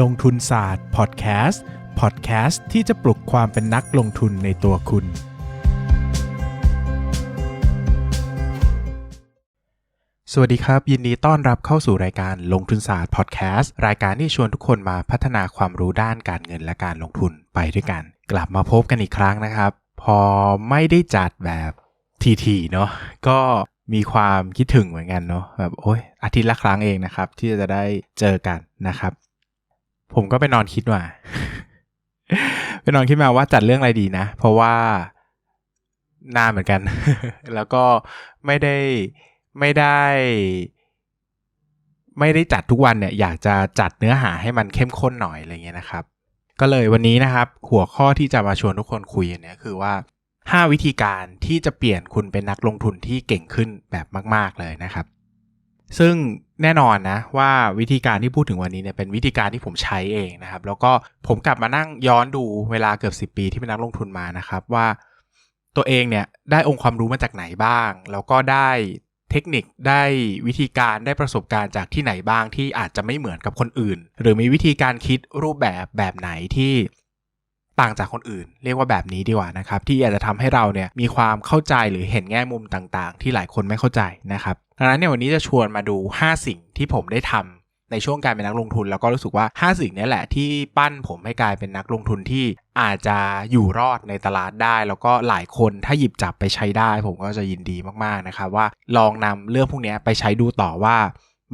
ลงทุนศาสตร์พอดแคสต์พอดแคสต์ที่จะปลุกความเป็นนักลงทุนในตัวคุณ สวัสดีครับ ยินดีต้อนรับเข้าสู่รายการลงทุนศาสตร์พอดแคสต์รายการที่ชวนทุกคนมาพัฒนาความรู้ด้านการเงินและการลงทุนไปด้วยกัน กลับมาพบกันอีกครั้งนะครับ พอไม่ได้จัดแบบทีๆเนาะก็มีความคิดถึงเหมือนกันเนาะแบบโอ้ยอาทิตย์ละครั้งเองนะครับ ที่จะได้เจอกันนะครับ ผมก็ไปนอนคิดว่าไปนอนคิดมาว่าจัดเรื่องอะไรดีนะ เพราะว่านานเหมือนกัน แล้วก็ไม่ได้ไม่ได้ ไม่ได้จัดทุกวันเนี่ย อยากจะจัดเนื้อหาให้มันเข้มข้นหน่อยอะไรเงี้ยนะครับ ก็เลยวันนี้นะครับ หัวข้อที่จะมาชวนทุกคนคุยเนี่ยคือว่า 5 วิธีการที่จะเปลี่ยนคุณเป็นนักลงทุนที่เก่งขึ้นแบบมาก ๆเลยนะครับ ซึ่ง แน่นอนนะว่าวิธีการที่พูดถึงวันนี้เนี่ยเป็นวิธีการที่ผมใช้เองนะครับ แล้วก็ผมกลับมานั่งย้อนดูเวลาเกือบ 10 ปีที่เป็นนักลงทุนมานะครับว่าตัวเองเนี่ยได้องค์ความรู้มาจากไหนบ้าง แล้วก็ได้เทคนิคได้วิธีการได้ประสบการณ์จากที่ไหนบ้างที่อาจจะไม่เหมือนกับคนอื่น หรือมีวิธีการคิดรูปแบบแบบไหนที่ต่างจากคนอื่น เรียกว่าแบบนี้ดีกว่านะครับ ที่อาจจะทำให้เราเนี่ยมีความเข้าใจหรือเห็นแง่มุมต่างๆ ที่หลายคนไม่เข้าใจนะครับ ดังนั้นเนี่ยวันนี้จะชวนมาดู 5 สิ่งที่ผมได้ทำในช่วงการเป็นนักลงทุน แล้วก็รู้สึกว่า 5 สิ่งนี้แหละที่ปั้นผมให้กลายเป็นนักลงทุนที่อาจจะอยู่รอดในตลาดได้ แล้วก็หลายคนถ้าหยิบจับไปใช้ได้ ผมก็จะยินดีมากๆนะครับว่าลองนำเรื่องพวกนี้ไปใช้ดูต่อว่า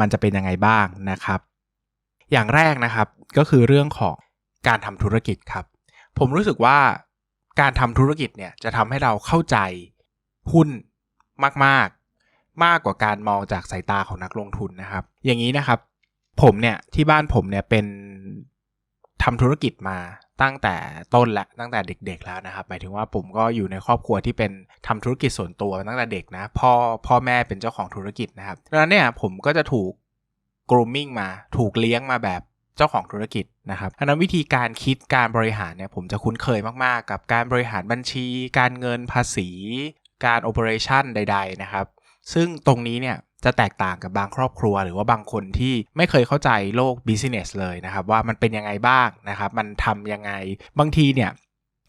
มันจะเป็นยังไงบ้างนะครับ อย่างแรกนะครับก็คือเรื่องของการทำธุรกิจครับ ผมรู้สึกว่าการทำธุรกิจเนี่ยจะทำให้เราเข้าใจหุ้นมากๆ มากกว่าการมองจากสายตาของนักลงทุนนะครับ อย่างนี้นะครับ ผมเนี่ยที่บ้านผมเนี่ยเป็นทำธุรกิจมาตั้งแต่ต้นและตั้งแต่เด็กๆแล้วนะครับ หมายถึงว่าผมก็อยู่ในครอบครัวที่เป็นทำธุรกิจส่วนตัวตั้งแต่เด็กนะพ่อพ่อแม่เป็นเจ้าของธุรกิจนะครับดังนั้นเนี่ยผมก็จะถูก grooming มาถูกเลี้ยงมาแบบเจ้าของธุรกิจนะครับอันนั้นวิธีการคิดการบริหารเนี่ยผมจะคุ้นเคยมากๆ กับการบริหารบัญชี การเงินภาษี การโอเปอเรชันใด ๆ นะครับ ซึ่งตรงนี้เนี่ยจะแตกต่างกับบางครอบครัว หรือว่าบางคนที่ไม่เคยเข้าใจโลกบิสเนสเลยนะครับ ว่ามันเป็นยังไงบ้างนะครับ มันทำยังไงบางทีเนี่ย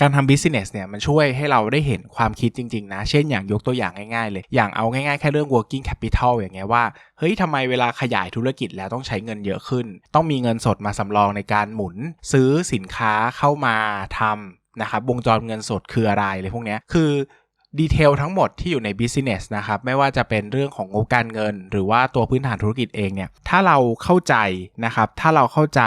การทำบิสเนสเนี่ยมันช่วยให้เราได้เห็นความคิดจริง ๆ นะ เช่นอย่างยกตัวอย่างง่ายๆเลย อย่างเอาง่ายๆ แค่เรื่อง working capital อย่างเงี้ยว่า เฮ้ยทำไมเวลาขยายธุรกิจแล้วต้องใช้เงินเยอะขึ้น ต้องมีเงินสดมาสำรองในการหมุน ซื้อสินค้าเข้ามาทำนะครับวงจรเงินสดคืออะไรเลยพวกเนี้ยคือ ดีเทลทั้งหมดที่อยู่ใน business นะครับ ไม่ว่าจะเป็นเรื่องของงบการเงิน หรือว่าตัวพื้นฐานธุรกิจเองเนี่ย ถ้าเราเข้าใจนะครับ ถ้าเราเข้าใจ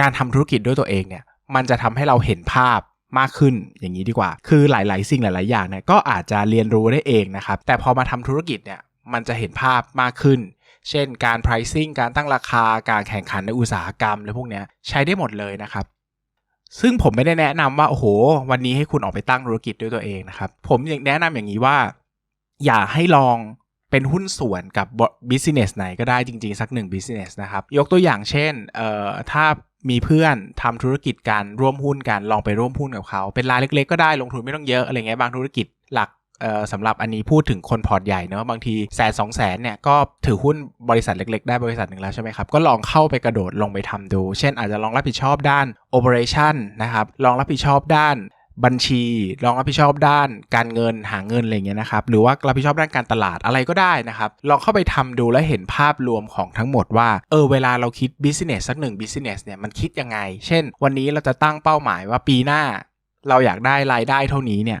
การทำธุรกิจด้วยตัวเองเนี่ย มันจะทำให้เราเห็นภาพมากขึ้นอย่างนี้ดีกว่า คือหลาย ๆ สิ่งหลาย ๆ อย่างเนี่ยก็อาจจะเรียนรู้ได้เองนะครับ แต่พอมาทำธุรกิจเนี่ยมันจะเห็นภาพมากขึ้น เช่น การ pricing การตั้งราคา การแข่งขันในอุตสาหกรรมและพวกนี้ใช้ได้หมดเลยนะครับ ซึ่งผมไม่ได้แนะนำว่าโอ้โห วันนี้ให้คุณออกไปตั้งธุรกิจด้วยตัวเองนะครับ ผมยังแนะนำอย่างนี้ว่า อย่าให้ลองเป็นหุ้นส่วนกับบิสเนสไหนก็ได้จริงๆ สักหนึ่งบิสเนสนะครับ ยกตัวอย่างเช่นเอ่อถ้ามีเพื่อนทำธุรกิจการร่วมหุ้นกันลองไปร่วมหุ้นกับเขา เป็นรายเล็กๆก็ได้ลงทุนไม่ต้องเยอะอะไรเงี้ยบางธุรกิจหลัก สำหรับอันนี้พูดถึงคนพอร์ตใหญ่เนอะบางทีแสนสองแสนเนี่ยก็ถือหุ้นบริษัทเล็ก ๆ ได้บริษัทหนึ่งแล้วใช่ไหมครับ ก็ลองเข้าไปกระโดดลงไปทำดู เช่นอาจจะลองรับผิดชอบด้าน operation นะครับลองรับผิดชอบด้านบัญชีลองรับผิดชอบด้านการเงินหาเงินอะไรเงี้ยนะครับหรือว่ารับผิดชอบด้านการตลาดอะไรก็ได้นะครับลองเข้าไปทำดูแล้วเห็นภาพรวมของทั้งหมดว่าเออเวลาเราคิด business สักหนึ่ง business เนี่ยมันคิดยังไง เช่น วันนี้เราจะตั้งเป้าหมายว่าปีหน้า เราอยากได้รายได้เท่านี้เนี่ย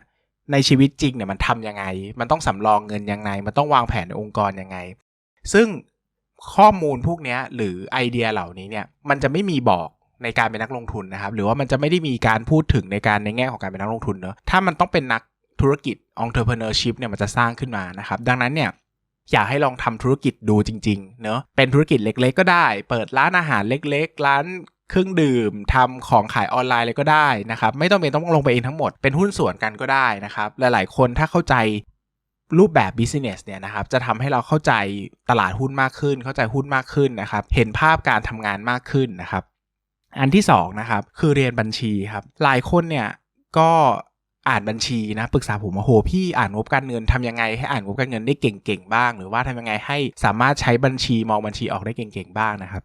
ในชีวิตจริงเนี่ยมันทำยังไง มันต้องสำรองเงินยังไง มันต้องวางแผนในองค์กรยังไง ซึ่งข้อมูลพวกนี้หรือไอเดียเหล่านี้เนี่ยมันจะไม่มีบอกในการเป็นนักลงทุนนะครับ หรือว่ามันจะไม่ได้มีการพูดถึงในการในแง่ของการเป็นนักลงทุนเนอะถ้ามันต้องเป็นนักธุรกิจ entrepreneurship เนี่ยมันจะสร้างขึ้นมานะครับ ดังนั้นเนี่ยอยากให้ลองทำธุรกิจดูจริง ๆ เนอะเป็นธุรกิจเล็ก ๆ ก็ได้ เปิดร้านอาหารเล็ก ๆ ร้าน เครื่องดื่มทำของขายออนไลน์เลยก็ได้นะครับ ไม่ต้องเป็นต้องลงไปเองทั้งหมดเป็นหุ้นส่วนกันก็ได้นะครับ หลายๆ คนถ้าเข้าใจรูปแบบ business เนี่ยนะครับ จะทำให้เราเข้าใจตลาดหุ้นมากขึ้น เข้าใจหุ้นมากขึ้นนะครับ เห็นภาพการทำงานมากขึ้นนะครับ อันที่2นะครับคือเรียนบัญชีครับ หลายคนเนี่ยก็อ่านบัญชีนะปรึกษาผมว่าโหพี่อ่านงบการเงินทำยังไงให้อ่านงบการเงินได้เก่งๆบ้าง หรือว่าทำยังไงให้สามารถใช้บัญชีมองบัญชีออกได้เก่งๆบ้างนะครับ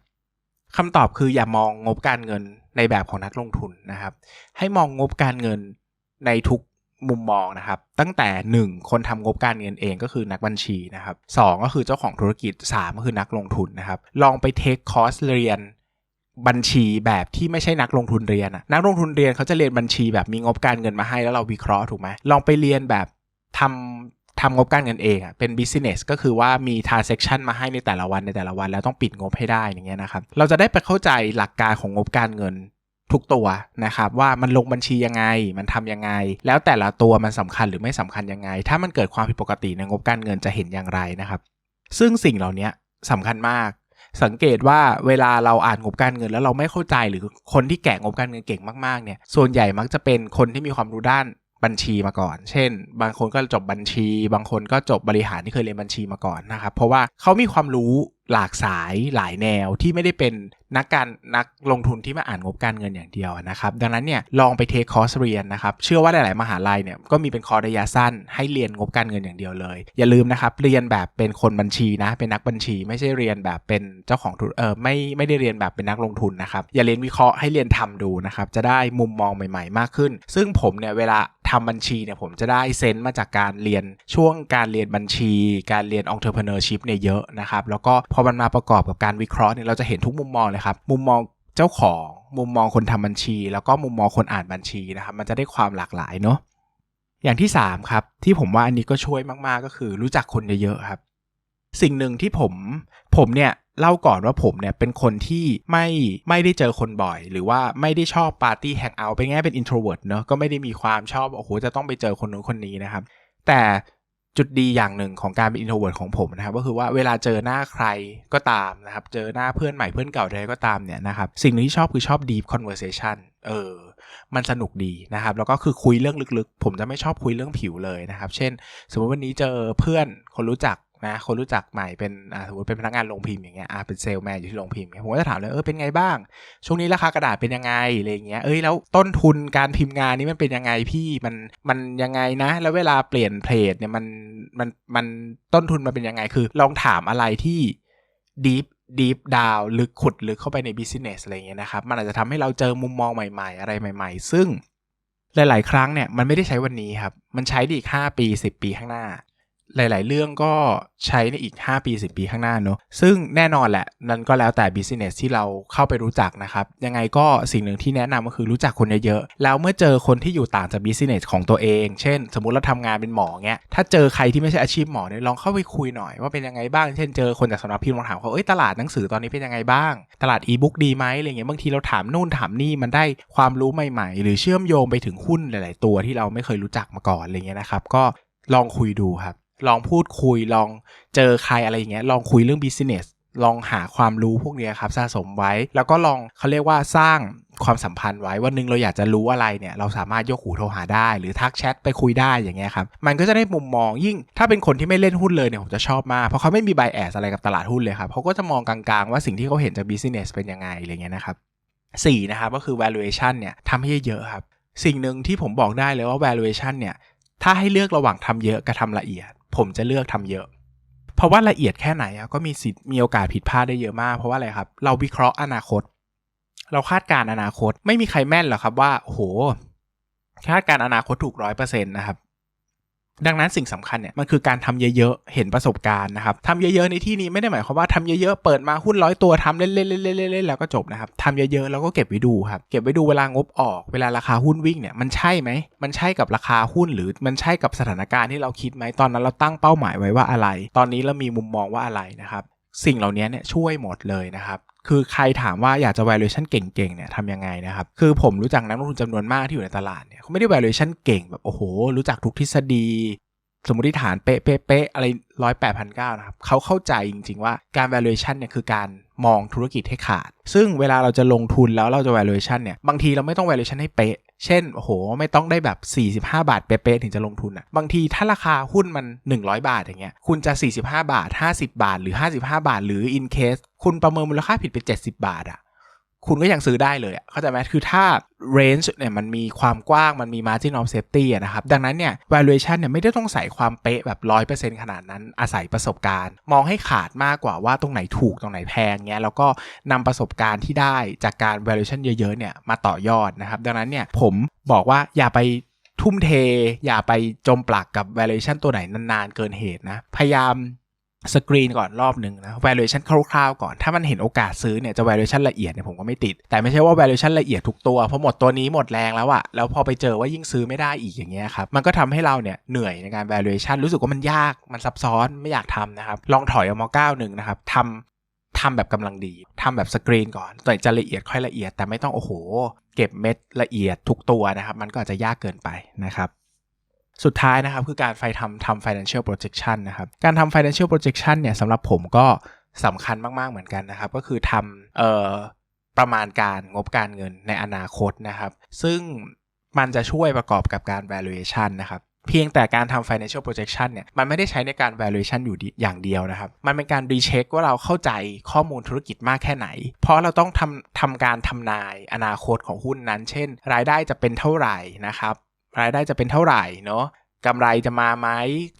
คำตอบคืออย่ามองงบการเงินในแบบของนักลงทุนนะครับ ให้มองงบการเงินในทุกมุมมองนะครับ ตั้งแต่ 1 คนทำงบการเงินเองก็คือนักบัญชีนะครับสก็คือเจ้าของธุรกิจ 3 ก็คือนักลงทุนนะครับ ลองไปเทคคอร์สเรียนบัญชีแบบที่ไม่ใช่นักลงทุนเรียนนักลงทุนเรียนเขาจะเรียนบัญชีแบบมีงบการเงินมาให้แล้วเราวิเคราะห์ถูกไหมลองไปเรียนแบบทำ ทำงบการเงินเองอะเป็น business ก็คือว่ามี transaction มาให้ในแต่ละวันในแต่ละวัน แล้วต้องปิดงบให้ได้อย่างเงี้ยนะครับเราจะได้ไปเข้าใจหลักการของงบการเงินทุกตัวนะครับว่ามันลงบัญชียังไง มันทำยังไง แล้วแต่ละตัวมันสำคัญหรือไม่สำคัญยังไง ถ้ามันเกิดความผิดปกติในงบการเงินจะเห็นอย่างไรนะครับ ซึ่งสิ่งเหล่านี้สำคัญมาก สังเกตว่าเวลาเราอ่านงบการเงินแล้วเราไม่เข้าใจหรือคนที่แกะงบการเงินเก่งมากๆเนี่ยส่วนใหญ่มักจะเป็นคนที่มีความรู้ด้าน บัญชีมาก่อน เช่น บางคนก็จบบัญชี บางคนก็จบบริหารที่เคยเรียนบัญชีมาก่อนนะครับ เพราะว่าเขามีความรู้หลากสายหลายแนวที่ไม่ได้เป็น นักการนักลงทุนที่มาอ่านงบการเงินอย่างเดียวนะครับ ดังนั้นเนี่ยลองไปเทคคอร์สเรียนนะครับ เชื่อว่าหลาย ๆ มหาลัยเนี่ยก็มีเป็นคอร์สระยะสั้น ให้เรียนงบการเงินอย่างเดียวเลย อย่าลืมนะครับเรียนแบบเป็นคนบัญชีนะ เป็นนักบัญชี ไม่ใช่เรียนแบบเป็นเจ้าของธุรเออไม่ไม่ได้เรียนแบบเป็นนักลงทุนนะครับอย่าเรียนวิเคราะห์ให้เรียนทำดูนะครับจะได้มุมมองใหม่ ๆ มากขึ้น ซึ่งผมเนี่ยเวลาทำบัญชีเนี่ยผมจะได้เซนต์มาจากการเรียนช่วงการเรียนบัญชี การเรียน entrepreneurship เนี่ยเยอะนะครับแล้วก็พอมันมาประกอบกับการวิเคราะห์เนี่ยเราจะเห็นทุกมุมมองเลยครับมุมมองเจ้าของมุมมองคนทำบัญชี แล้วก็มุมมองคนอ่านบัญชีนะครับมันจะได้ความหลากหลายเนาะอย่างที่3ครับที่ผมว่าอันนี้ก็ช่วยมากๆก็คือรู้จักคนเยอะๆครับ สิ่งหนึ่งที่ผมผมเนี่ยเล่าก่อนว่าผมเนี่ยเป็นคนที่ไม่ไม่ได้เจอคนบ่อย หรือว่าไม่ได้ชอบปาร์ตี้แฮงเอาท์เป็นแง่เป็น introvert เนาะก็ไม่ได้มีความชอบโอ้โหจะต้องไปเจอคนนู้นคนนี้นะครับ แต่ จุดดีอย่างหนึ่งของการเป็นอินโทรเวิร์ดของผมนะครับก็คือว่าเวลาเจอหน้าใครก็ตามนะครับเจอหน้าเพื่อนใหม่เพื่อนเก่าใดก็ตามเนี่ยนะครับสิ่งหนึงที่ชอบคือชอบ deep conversation เออมันสนุกดีนะครับแล้วก็คือคุยเรื่องลึกๆ ผมจะไม่ชอบคุยเรื่องผิวเลยนะครับ เช่น สมมติวันนี้เจอเพื่อนคนรู้จัก นะคนรู้จักใหม่เป็นสมมติเป็นพนักงานโรงพิมพ์อย่างเงี้ยเป็นเซลแมนอยู่ที่โรงพิมพ์ผมก็จะถามเลยเออเป็นไงบ้าง ช่วงนี้ราคากระดาษเป็นยังไงอะไรเงี้ยเอ้ยแล้วต้นทุนการพิมพ์งานนี้มันเป็นยังไงพี่มันมันยังไงนะ แล้วเวลาเปลี่ยนเพลทเนี่ยมันมันมันต้นทุนมันเป็นยังไงคือลองถามอะไรที่ deep deep down ลึกขุดลึกเข้าไปใน business อะไรเงี้ยนะครับ มันอาจจะทำให้เราเจอมุมมองใหม่ ๆ อะไรใหม่ ๆ ซึ่งหลาย ๆ ครั้งเนี่ยมันไม่ได้ใช้วันนี้ครับ มันใช้ได้อีก 5 ปี 10 ปีข้างหน้า หลาย ๆ เรื่องก็ใช้ในอีก 5 ปี 10 ปีข้างหน้าเนอะซึ่งแน่นอนแหละ นั่นก็แล้วแต่ business ที่เราเข้าไปรู้จักนะครับ ยังไงก็สิ่งหนึ่งที่แนะนำก็คือรู้จักคนเยอะ ๆ แล้วเมื่อเจอคนที่อยู่ต่างจาก business ของตัวเอง เช่น สมมุติเราทำงานเป็นหมอเงี้ย ถ้าเจอใครที่ไม่ใช่อาชีพหมอเนี่ยลองเข้าไปคุยหน่อยว่าเป็นยังไงบ้าง เช่นเจอคนจากสำนักพิมพ์ลองถามเขาเอ้ยตลาดหนังสือตอนนี้เป็นยังไงบ้าง ตลาดอีบุ๊กดีไหมอะไรเงี้ย บางทีเราถามนู่นถามนี่มันได้ความรู้ใหม่ ๆ หรือเชื่อมโยงไปถึงหุ้นหลาย ๆ ตัวที่เราไม่เคยรู้จักมาก่อนอะไรเงี้ยนะครับก็ลองคุยดูครับ ลองพูดคุยลองเจอใครอะไรอย่างเงี้ยลองคุยเรื่อง business ลองหาความรู้พวกนี้ครับสะสมไว้ แล้วก็ลองเขาเรียกว่าสร้างความสัมพันธ์ไว้วันหนึงเราอยากจะรู้อะไรเนี่ย เราสามารถยกหูโทรหาได้ หรือทักแชทไปคุยได้อย่างเงี้ยครับ มันก็จะได้มุมมองยิ่ง ถ้าเป็นคนที่ไม่เล่นหุ้นเลยเนี่ย ผมจะชอบมาก เพราะเขาไม่มีไบแอสอะไรกับตลาดหุ้นเลยครับเขาก็จะมองกลางๆ ว่าสิ่งที่เขาเห็นจาก business เป็นยังไงอะไรเงี้ยนะครับสี่นะครับก็คือ valuation เนี่ยทำให้เยอะครับสิ่งหนึ่งที่ผมบอกได้เลยว่า valuation เนี่ยถ้าให้เลือกระหว่างทำเยอะกับทำละเอียด ผมจะเลือกทำเยอะ เพราะว่าละเอียดแค่ไหนก็มีสิทธิ์มีโอกาสผิดพลาดได้เยอะมาก เพราะว่าอะไรครับ เราวิเคราะห์อนาคต เราคาดการณ์อนาคตไม่มีใครแม่นหรอกครับว่าโอ้โหคาดการณ์อนาคตถูกร้อยเปอร์เซ็นต์นะครับ ดังนั้นสิ่งสำคัญเนี่ยมันคือการทำเยอะๆ เห็นประสบการณ์นะครับทำเยอะๆ ในที่นี้ไม่ได้หมายความว่าทำเยอะๆ เปิดมาหุ้นร้อยตัวทำเล่นๆๆๆๆแล้วก็จบนะครับทำเยอะๆ แล้วก็เก็บไว้ดูครับ เก็บไว้ดูเวลางบออก เวลาราคาหุ้นวิ่งเนี่ยมันใช่ไหม มันใช่กับราคาหุ้นหรือมันใช่กับสถานการณ์ที่เราคิดไหมตอนนั้นเราตั้งเป้าหมายไว้ว่าอะไร ตอนนี้เรามีมุมมองว่าอะไรนะครับ สิ่งเหล่านี้เนี่ยช่วยหมดเลยนะครับ คือใครถามว่าอยากจะ valuation เก่งๆเนี่ยทำยังไงนะครับ คือผมรู้จักนักลงทุนจำนวนมากที่อยู่ในตลาดเนี่ยเขาไม่ได้ valuation เก่งแบบโอ้โห รู้จักทุกทฤษฎี สมมติฐานเป๊ะเป๊ะเป๊ะอะไรร้อยแปดพันเก้านะครับเขาเข้าใจจริงๆว่าการ valuation เนี่ยคือการมองธุรกิจให้ขาด ซึ่งเวลาเราจะลงทุนแล้วเราจะ valuation เนี่ยบางทีเราไม่ต้อง valuation ให้เป๊ะ เช่นโอ้โหไม่ต้องได้แบบ 45 บาทเป๊ะๆถึงจะลงทุนอะบางทีถ้าราคาหุ้นมัน 100 บาทอย่างเงี้ยคุณจะ 45 บาท 50 บาท หรือ 55 บาท หรือ in case คุณประเมินมูลค่าผิดไป 70 บาทอะ คุณก็ยังซื้อได้เลยเข้าใจไหมคือถ้า range เนี่ยมันมีความกว้างมันมี margin of safety นะครับ ดังนั้นเนี่ย valuation เนี่ยไม่ได้ต้องใส่ความเป๊ะแบบ 100%ขนาดนั้นอาศัยประสบการณ์ มองให้ขาดมากกว่าว่าตรงไหนถูกตรงไหนแพงเงี้ยแล้วก็นำประสบการณ์ที่ได้จากการ valuation เยอะๆเนี่ยมาต่อยอดนะครับ ดังนั้นเนี่ยผมบอกว่าอย่าไปทุ่มเท อย่าไปจมปลักกับ valuation ตัวไหนนานๆเกินเหตุนะพยายาม สกรีนก่อนรอบหนึ่งนะ valuation คร่าวๆก่อน ถ้ามันเห็นโอกาสซื้อเนี่ยจะ valuation ละเอียดเนี่ยผมก็ไม่ติด แต่ไม่ใช่ว่า valuation ละเอียดทุกตัว เพราะหมดตัวนี้หมดแรงแล้วอะแล้วพอไปเจอว่ายิ่งซื้อไม่ได้อีกอย่างเงี้ยครับ มันก็ทำให้เราเนี่ยเหนื่อยในการ valuation รู้สึกว่ามันยาก มันซับซ้อน ไม่อยากทำนะครับ ลองถอยออกมาก้าวหนึ่งนะครับทำทำแบบกำลังดีทำแบบสกรีนก่อนแต่จะละเอียดค่อยละเอียด แต่ไม่ต้องโอ้โห เก็บเม็ดละเอียดทุกตัวนะครับ มันก็อาจจะยากเกินไปนะครับ สุดท้ายนะครับคือการไฟทำทำ financial projection นะครับ การทำ financial projection เนี่ยสำหรับผมก็สำคัญมาก ๆ เหมือนกันนะครับ ก็คือทำเอ่อประมาณการงบการเงินในอนาคตนะครับ ซึ่งมันจะช่วยประกอบกับการ valuation นะครับ เพียงแต่การทำ financial projection เนี่ยมันไม่ได้ใช้ในการ valuation อยู่อย่างเดียวนะครับ มันเป็นการ recheck ว่าเราเข้าใจข้อมูลธุรกิจมากแค่ไหน เพราะเราต้องทำทำการทำนายอนาคตของหุ้นนั้น เช่น รายได้จะเป็นเท่าไหร่นะครับ รายได้จะเป็นเท่าไหร่เนาะกำไรจะมาไหม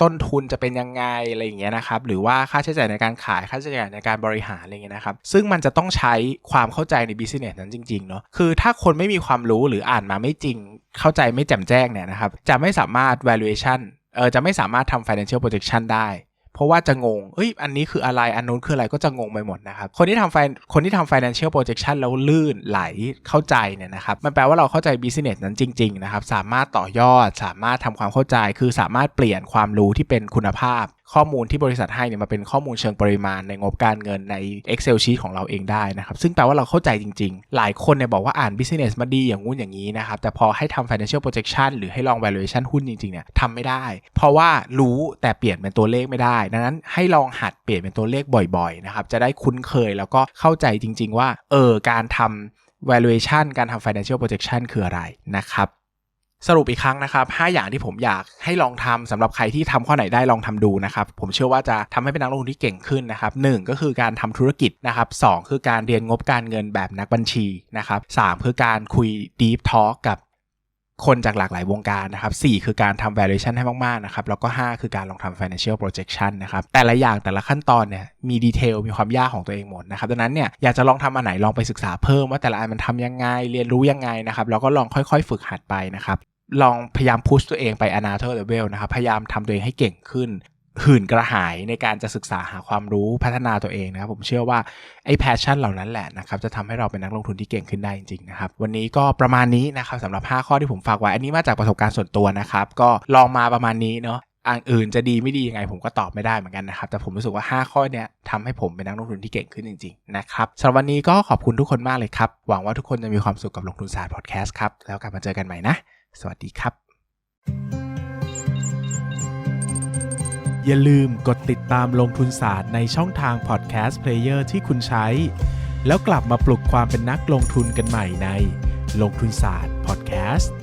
ต้นทุนจะเป็นยังไงอะไรอย่างเงี้ยนะครับหรือว่าค่าใช้จ่ายในการขายค่าใช้จ่ายในการบริหารอะไรเงี้ยนะครับซึ่งมันจะต้องใช้ความเข้าใจใน business นั้นจริงๆเนาะคือถ้าคนไม่มีความรู้หรืออ่านมาไม่จริง เข้าใจไม่แจ่มแจ้งเนี่ยนะครับจะไม่สามารถ valuation เออจะไม่สามารถทำ financial projection ได้ เพราะว่าจะงง เอ้ย อันนี้คืออะไร อันนู้นคืออะไรก็จะงงไปหมดนะครับ คนที่ทำไฟ คนที่ทำ financial projection แล้วลื่นไหลเข้าใจเนี่ยนะครับ มันแปลว่าเราเข้าใจ business นั้นจริงๆนะครับ สามารถต่อยอด สามารถทำความเข้าใจ คือสามารถเปลี่ยนความรู้ที่เป็นคุณภาพข้อมูลที่บริษัทให้เนี่ยมาเป็นข้อมูลเชิงปริมาณในงบการเงินใน Excel sheet ของเราเองได้นะครับซึ่งแปลว่าเราเข้าใจจริง ๆ หลายคนเนี่ยบอกว่าอ่าน business มาดีอย่างงู้นอย่างนี้นะครับแต่พอให้ทำ financial projection หรือให้ลอง valuation หุ้นจริงๆเนี่ยทำไม่ได้ เพราะว่ารู้แต่เปลี่ยนเป็นตัวเลขไม่ได้ดังนั้นให้ลองหัดเปลี่ยนเป็นตัวเลขบ่อยๆนะครับจะได้คุ้นเคยแล้วก็เข้าใจจริง ๆ ว่าเออการทำ valuation การทำ financial projection คืออะไรนะครับ สรุปอีกครั้งนะครับ 5 อย่างที่ผมอยากให้ลองทำสำหรับใครที่ทำข้อไหนได้ลองทำดูนะครับ ผมเชื่อว่าจะทำให้เป็นนักลงทุนที่เก่งขึ้นนะครับ1ก็คือการทำธุรกิจนะครับ2คือการเรียนงบการเงินแบบนักบัญชีนะครับ3คือการคุย deep talk กับคนจากหลากหลายวงการนะครับ4คือการทำ valuation ให้มาก ๆ นะครับ แล้วก็ 5 คือการลองทำ financial projection นะครับ แต่ละอย่างแต่ละขั้นตอนเนี่ยมีดีเทลมีความยากของตัวเองหมดนะครับดังนั้นเนี่ยอยากจะลองทำอันไหนลองไปศึกษาเพิ่มว่าแต่ละอันมันทำยังไง เรียนรู้ยังไงนะครับ แล้วก็ลองค่อย ๆ ฝึกหัดไปนะครับ ลองพยายามพุชตัวเองไป another level นะครับ พยายามทำตัวเองให้เก่งขึ้น หื่นกระหายในการจะศึกษาหาความรู้พัฒนาตัวเองนะครับ ผมเชื่อว่าไอ้ passion เหล่านั้นแหละนะครับ จะทำให้เราเป็นนักลงทุนที่เก่งขึ้นได้จริงๆนะครับ วันนี้ก็ประมาณนี้นะครับสำหรับ 5 ข้อที่ผมฝากไว้ อันนี้มาจากประสบการณ์ส่วนตัวนะครับ ก็ลองมาประมาณนี้เนาะอันอื่นจะดีไม่ดียังไงผมก็ตอบไม่ได้เหมือนกันนะครับ แต่ผมรู้สึกว่า 5 ข้อเนี้ยทำให้ผมเป็นนักลงทุนที่เก่งขึ้นจริงๆนะครับสำหรับวันนี้ก็ขอบคุณทุกคนมากเลยครับ หวังว่าทุกคนจะมีความสุขกับลงทุนศาสตร์พอดแคสต์ครับ แล้วกลับมาเจอกันใหม่นะ สวัสดีครับ อย่าลืมกดติดตามลงทุนศาสตร์ในช่องทางพอดแคสต์เพลเยอร์ที่คุณใช้ แล้วกลับมาปลุกความเป็นนักลงทุนกันใหม่ในลงทุนศาสตร์พอดแคสต์